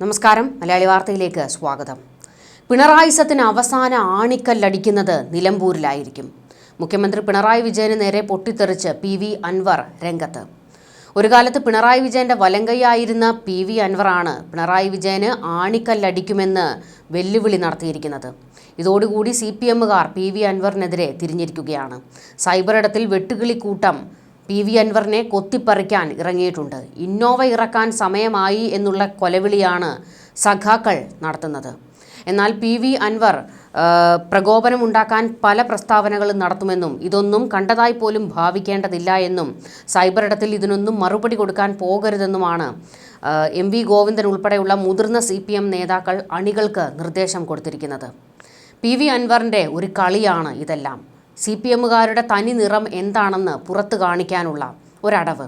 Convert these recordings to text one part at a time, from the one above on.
നമസ്കാരം. മലയാളി വാർത്തയിലേക്ക് സ്വാഗതം. പിണറായി സത്തിന് അവസാന ആണിക്കല്ലടിക്കുന്നത് നിലമ്പൂരിലായിരിക്കും. മുഖ്യമന്ത്രി പിണറായി വിജയന് നേരെ പൊട്ടിത്തെറിച്ച് പി വി അൻവർ രംഗത്ത്. ഒരു കാലത്ത് പിണറായി വിജയന്റെ വലങ്കയായിരുന്ന പി വി അൻവറാണ് പിണറായി വിജയന് ആണിക്കല്ലടിക്കുമെന്ന് വെല്ലുവിളി നടത്തിയിരിക്കുന്നത്. ഇതോടുകൂടി സി പി എമ്മുകാർ പി വി അൻവറിനെതിരെ തിരിഞ്ഞിരിക്കുകയാണ്. സൈബർ ഇടത്തിൽ വെട്ടുകിളി കൂട്ടം പി വി അൻവറിനെ കൊത്തിപ്പറിക്കാൻ ഇറങ്ങിയിട്ടുണ്ട്. ഇന്നോവ ഇറക്കാൻ സമയമായി എന്നുള്ള കൊലവിളിയാണ് സഖാക്കൾ നടത്തുന്നത്. എന്നാൽ പി വി അൻവർ പ്രകോപനമുണ്ടാക്കാൻ പല പ്രസ്താവനകളും നടത്തുമെന്നും ഇതൊന്നും കണ്ടതായി പോലും ഭാവിക്കേണ്ടതില്ല എന്നും സൈബർ ഇടത്തിൽ ഇതിനൊന്നും മറുപടി കൊടുക്കാൻ പോകരുതെന്നുമാണ് എം വി ഗോവിന്ദൻ ഉൾപ്പെടെയുള്ള മുതിർന്ന സി പി എം നേതാക്കൾ അണികൾക്ക് നിർദ്ദേശം കൊടുത്തിരിക്കുന്നത്. പി വി അൻവറിന്റെ ഒരു കളിയാണ് ഇതെല്ലാം. സി പി എമ്മുകാരുടെ തനി നിറം എന്താണെന്ന് പുറത്തു കാണിക്കാനുള്ള ഒരടവ്.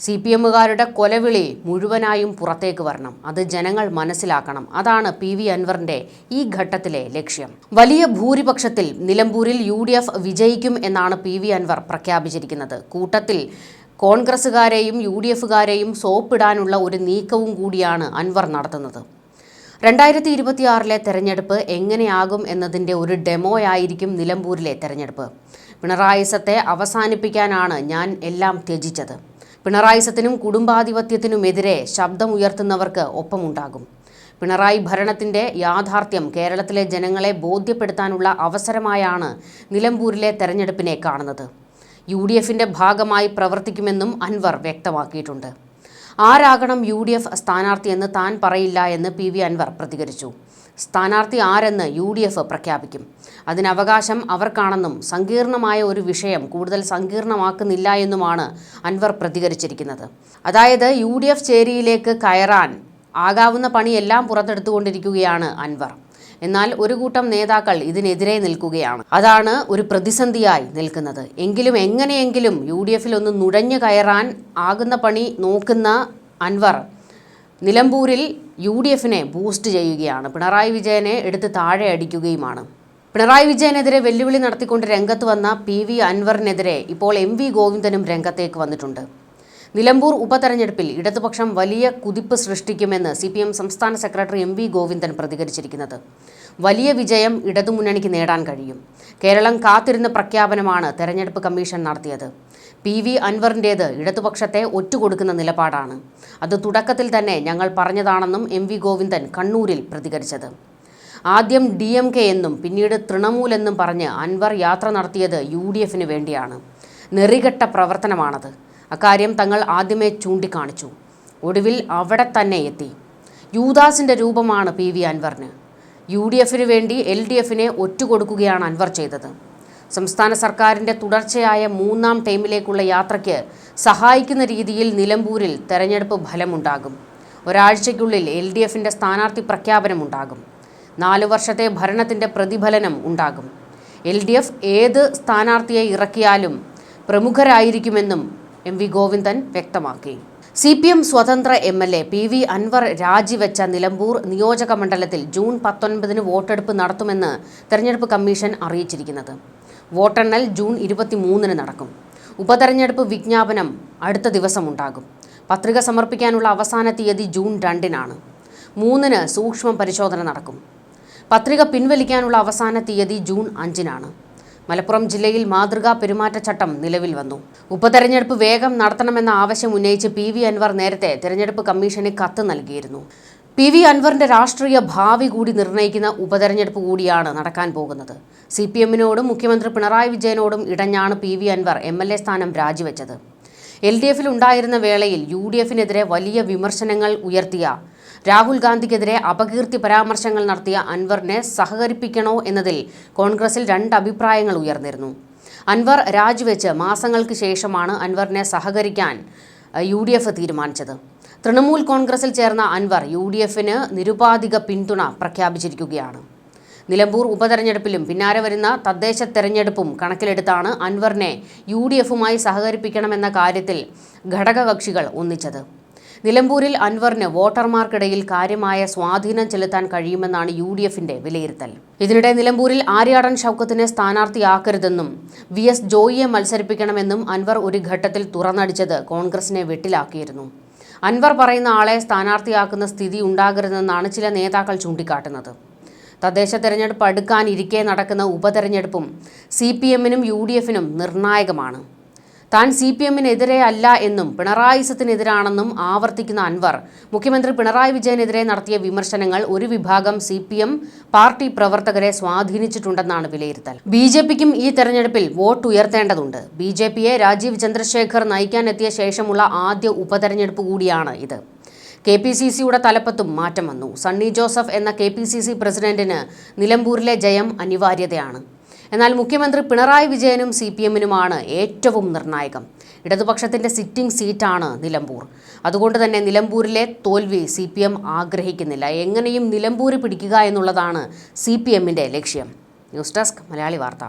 സി പി എമ്മുകാരുടെ കൊലവിളി മുഴുവനായും പുറത്തേക്ക് വരണം. അത് ജനങ്ങൾ മനസ്സിലാക്കണം. അതാണ് പി വി അൻവറിന്റെ ഈ ഘട്ടത്തിലെ ലക്ഷ്യം. വലിയ ഭൂരിപക്ഷത്തിൽ നിലമ്പൂരിൽ യു ഡി എഫ് വിജയിക്കും എന്നാണ് പി വി അൻവർ പ്രഖ്യാപിച്ചിരിക്കുന്നത്. കൂട്ടത്തിൽ കോൺഗ്രസുകാരെയും യു ഡി എഫുകാരെയും സോപ്പിടാനുള്ള ഒരു നീക്കവും കൂടിയാണ് അൻവർ നടത്തുന്നത്. രണ്ടായിരത്തി ഇരുപത്തിയാറിലെ തെരഞ്ഞെടുപ്പ് എങ്ങനെയാകും എന്നതിന്റെ ഒരു ഡെമോയായിരിക്കും നിലമ്പൂരിലെ തെരഞ്ഞെടുപ്പ്. പിണറായിസത്തെ അവസാനിപ്പിക്കാനാണ് ഞാൻ എല്ലാം ത്യജിച്ചത്. പിണറായിസത്തിനും കുടുംബാധിപത്യത്തിനുമെതിരെ ശബ്ദമുയർത്തുന്നവർക്ക് ഒപ്പമുണ്ടാകും. പിണറായി ഭരണത്തിന്റെ യാഥാർത്ഥ്യം കേരളത്തിലെ ജനങ്ങളെ ബോധ്യപ്പെടുത്താനുള്ള അവസരമായാണ് നിലമ്പൂരിലെ തെരഞ്ഞെടുപ്പിനെ കാണുന്നത്. യു ഡി എഫിന്റെ ഭാഗമായി പ്രവർത്തിക്കുമെന്നും അൻവർ വ്യക്തമാക്കിയിട്ടുണ്ട്. ആരാകണം യു ഡി എഫ് സ്ഥാനാർത്ഥിയെന്ന് താൻ പറയില്ല എന്ന് പി വി അൻവർ പ്രതികരിച്ചു. സ്ഥാനാർത്ഥി ആരെന്ന് യു ഡി എഫ് പ്രഖ്യാപിക്കും. അതിനവകാശം അവർക്കാണെന്നും സങ്കീർണമായ ഒരു വിഷയം കൂടുതൽ സങ്കീർണമാക്കുന്നില്ല എന്നുമാണ് അൻവർ പ്രതികരിച്ചിരിക്കുന്നത്. അതായത് യു ഡി എഫ് ചേരിയിലേക്ക് കയറാൻ ആകാവുന്ന പണിയെല്ലാം പുറത്തെടുത്തുകൊണ്ടിരിക്കുകയാണ് അൻവർ. എന്നാൽ ഒരു കൂട്ടം നേതാക്കൾ ഇതിനെതിരെ നിൽക്കുകയാണ്. അതാണ് ഒരു പ്രതിസന്ധിയായി നിൽക്കുന്നത്. എങ്കിലും എങ്ങനെയെങ്കിലും യു ഡി എഫിൽ ഒന്ന് നുഴഞ്ഞു കയറാൻ ആകുന്ന പണി നോക്കുന്ന അൻവർ നിലമ്പൂരിൽ യു ഡി എഫിനെ ബൂസ്റ്റ് ചെയ്യുകയാണ്. പിണറായി വിജയനെ എടുത്ത് താഴെ അടിക്കുകയുമാണ്. പിണറായി വിജയനെതിരെ വെല്ലുവിളി നടത്തിക്കൊണ്ട് രംഗത്ത് വന്ന പി വി അൻവറിനെതിരെ ഇപ്പോൾ എം വി ഗോവിന്ദനും രംഗത്തേക്ക് വന്നിട്ടുണ്ട്. നിലമ്പൂർ ഉപതെരഞ്ഞെടുപ്പിൽ ഇടതുപക്ഷം വലിയ കുതിപ്പ് സൃഷ്ടിക്കുമെന്ന് സി പി എം സംസ്ഥാന സെക്രട്ടറി എം വി ഗോവിന്ദൻ പ്രതികരിച്ചിരിക്കുന്നത്. വലിയ വിജയം ഇടതുമുന്നണിക്ക് നേടാൻ കഴിയും. കേരളം കാത്തിരുന്ന പ്രഖ്യാപനമാണ് തെരഞ്ഞെടുപ്പ് കമ്മീഷൻ നടത്തിയത്. പി വി അൻവറിന്റേത് ഇടതുപക്ഷത്തെ ഒറ്റുകൊടുക്കുന്ന നിലപാടാണ്. അത് തുടക്കത്തിൽ തന്നെ ഞങ്ങൾ പറഞ്ഞതാണെന്നും എം വി ഗോവിന്ദൻ കണ്ണൂരിൽ പ്രതികരിച്ചത്. ആദ്യം ഡി എം കെ എന്നും പിന്നീട് തൃണമൂൽ എന്നും പറഞ്ഞ് അൻവർ യാത്ര നടത്തിയത് യു ഡി എഫിന് വേണ്ടിയാണ്. നെറികെട്ട പ്രവർത്തനമാണത്. അക്കാര്യം തങ്ങൾ ആദ്യമേ ചൂണ്ടിക്കാണിച്ചു. ഒടുവിൽ അവിടെ തന്നെ എത്തി. യൂദാസിന്റെ രൂപമാണ് പി വി അൻവറിന്. യു ഡി എഫിന് വേണ്ടി എൽ ഡി എഫിനെ ഒറ്റുകൊടുക്കുകയാണ് അൻവർ ചെയ്തത്. സംസ്ഥാന സർക്കാരിന്റെ തുടർച്ചയായ മൂന്നാം ടൈമിലേക്കുള്ള യാത്രയ്ക്ക് സഹായിക്കുന്ന രീതിയിൽ നിലമ്പൂരിൽ തെരഞ്ഞെടുപ്പ് ഫലമുണ്ടാകും. ഒരാഴ്ചയ്ക്കുള്ളിൽ എൽ ഡി എഫിന്റെ സ്ഥാനാർത്ഥി പ്രഖ്യാപനമുണ്ടാകും നാല് വർഷത്തെ ഭരണത്തിന്റെ പ്രതിഫലനം ഉണ്ടാകും. എൽ ഡി എഫ് ഏത് സ്ഥാനാർത്ഥിയെ ഇറക്കിയാലും പ്രമുഖരായിരിക്കുമെന്നും എം വി ഗോവിന്ദൻ വ്യക്തമാക്കി. സി പി എം സ്വതന്ത്ര M L A P V Anvar രാജിവെച്ച നിലമ്പൂർ നിയോജക മണ്ഡലത്തിൽ ജൂൺ പത്തൊൻപതിന് വോട്ടെടുപ്പ് നടത്തുമെന്ന് തെരഞ്ഞെടുപ്പ് കമ്മീഷൻ അറിയിച്ചിരിക്കുന്നത്. വോട്ടെണ്ണൽ ജൂൺ ഇരുപത്തിമൂന്നിന് നടക്കും. ഉപതെരഞ്ഞെടുപ്പ് വിജ്ഞാപനം അടുത്ത ദിവസമുണ്ടാകും. പത്രിക സമർപ്പിക്കാനുള്ള അവസാന തീയതി ജൂൺ രണ്ടിനാണ്. മൂന്നിന് സൂക്ഷ്മ പരിശോധന നടക്കും. പത്രിക പിൻവലിക്കാനുള്ള അവസാന തീയതി ജൂൺ അഞ്ചിനാണ്. മലപ്പുറം ജില്ലയിൽ മാതൃകാ പെരുമാറ്റച്ചട്ടം നിലവിൽ വന്നു. ഉപതെരഞ്ഞെടുപ്പ് വേഗം നടത്തണമെന്ന ആവശ്യം ഉന്നയിച്ച് പി വി അൻവർ നേരത്തെ തെരഞ്ഞെടുപ്പ് കമ്മീഷന് കത്ത് നൽകിയിരുന്നു. പി വി അൻവറിന്റെ രാഷ്ട്രീയ ഭാവി കൂടി നിർണയിക്കുന്ന ഉപതെരഞ്ഞെടുപ്പ് കൂടിയാണ് നടക്കാൻ പോകുന്നത്. സി പി എമ്മിനോടും മുഖ്യമന്ത്രി പിണറായി വിജയനോടും ഇടഞ്ഞാണ് P V Anvar M L A സ്ഥാനം രാജിവെച്ചത്. എൽ ഡി എഫിൽ ഉണ്ടായിരുന്ന വേളയിൽ യു ഡി എഫിനെതിരെ വലിയ വിമർശനങ്ങൾ ഉയർത്തിയ. രാഹുൽ ഗാന്ധിക്കെതിരെ അപകീർത്തി പരാമർശങ്ങൾ നടത്തിയ അൻവറിനെ സഹകരിപ്പിക്കണോ എന്നതിൽ കോൺഗ്രസിൽ രണ്ട് അഭിപ്രായങ്ങൾ ഉയർന്നിരുന്നു. അൻവർ രാജിവെച്ച് മാസങ്ങൾക്ക് ശേഷമാണ് അൻവറിനെ സഹകരിക്കാൻ യു ഡി എഫ് തീരുമാനിച്ചത്. തൃണമൂൽ കോൺഗ്രസിൽ ചേർന്ന അൻവർ യു ഡി എഫിന് നിരുപാധിക പിന്തുണ പ്രഖ്യാപിച്ചിരിക്കുകയാണ്. നിലമ്പൂർ ഉപതെരഞ്ഞെടുപ്പിലും പിന്നാലെ വരുന്ന തദ്ദേശ തെരഞ്ഞെടുപ്പും കണക്കിലെടുത്താണ് അൻവറിനെ യു ഡി എഫുമായി സഹകരിപ്പിക്കണമെന്ന കാര്യത്തിൽ ഘടകകക്ഷികൾ ഒന്നിച്ചത്. നിലമ്പൂരിൽ അൻവറിന് വോട്ടർമാർക്കിടയിൽ കാര്യമായ സ്വാധീനം ചെലുത്താൻ കഴിയുമെന്നാണ് യു ഡി എഫിന്റെ വിലയിരുത്തൽ. ഇതിനിടെ നിലമ്പൂരിൽ ആര്യാടൻ ഷൗക്കത്തിനെ സ്ഥാനാർത്ഥിയാക്കരുതെന്നും വി എസ് ജോയിയെ മത്സരിപ്പിക്കണമെന്നും അൻവർ ഒരു ഘട്ടത്തിൽ തുറന്നടിച്ചത് കോൺഗ്രസിനെ വെട്ടിലാക്കിയിരുന്നു. അൻവർ പറയുന്ന ആളെ സ്ഥാനാർത്ഥിയാക്കുന്ന സ്ഥിതി ഉണ്ടാകരുതെന്നാണ് ചില നേതാക്കൾ ചൂണ്ടിക്കാട്ടുന്നത്. തദ്ദേശ തെരഞ്ഞെടുപ്പ് അടുക്കാനിരിക്കെ നടക്കുന്ന ഉപതെരഞ്ഞെടുപ്പും സി പി എമ്മിനും യു ഡി എഫിനും നിർണായകമാണ്. താൻ സി പി എമ്മിനെതിരെ അല്ല എന്നും പിണറായിസത്തിനെതിരാണെന്നും ആവർത്തിക്കുന്ന അൻവർ മുഖ്യമന്ത്രി പിണറായി വിജയനെതിരെ നടത്തിയ വിമർശനങ്ങൾ ഒരു വിഭാഗം സി പി എം പാർട്ടി പ്രവർത്തകരെ സ്വാധീനിച്ചിട്ടുണ്ടെന്നാണ് വിലയിരുത്തൽ. ബി ജെ പിക്കും ഈ തെരഞ്ഞെടുപ്പിൽ വോട്ട് ഉയർത്തേണ്ടതുണ്ട്. ബി ജെ പിയെ രാജീവ് ചന്ദ്രശേഖർ നയിക്കാനെത്തിയ ശേഷമുള്ള ആദ്യ ഉപതെരഞ്ഞെടുപ്പ് കൂടിയാണ് ഇത്. കെ പി സി സിയുടെ തലപ്പത്തും മാറ്റം വന്നു. സണ്ണി ജോസഫ് എന്ന കെ പി സി സി പ്രസിഡന്റിന് നിലമ്പൂരിലെ ജയം അനിവാര്യതയാണ്. എന്നാൽ മുഖ്യമന്ത്രി പിണറായി വിജയനും സി പി എമ്മിനുമാണ് ഏറ്റവും നിർണായകം. ഇടതുപക്ഷത്തിന്റെ സിറ്റിംഗ് സീറ്റാണ് നിലമ്പൂർ. അതുകൊണ്ട് തന്നെ നിലമ്പൂരിലെ തോൽവി സി പി എം ആഗ്രഹിക്കുന്നില്ല. എങ്ങനെയും നിലമ്പൂർ പിടിക്കുക എന്നുള്ളതാണ് സി പി എമ്മിന്റെ ലക്ഷ്യം. ന്യൂസ് ഡെസ്ക് മലയാളി വാർത്ത.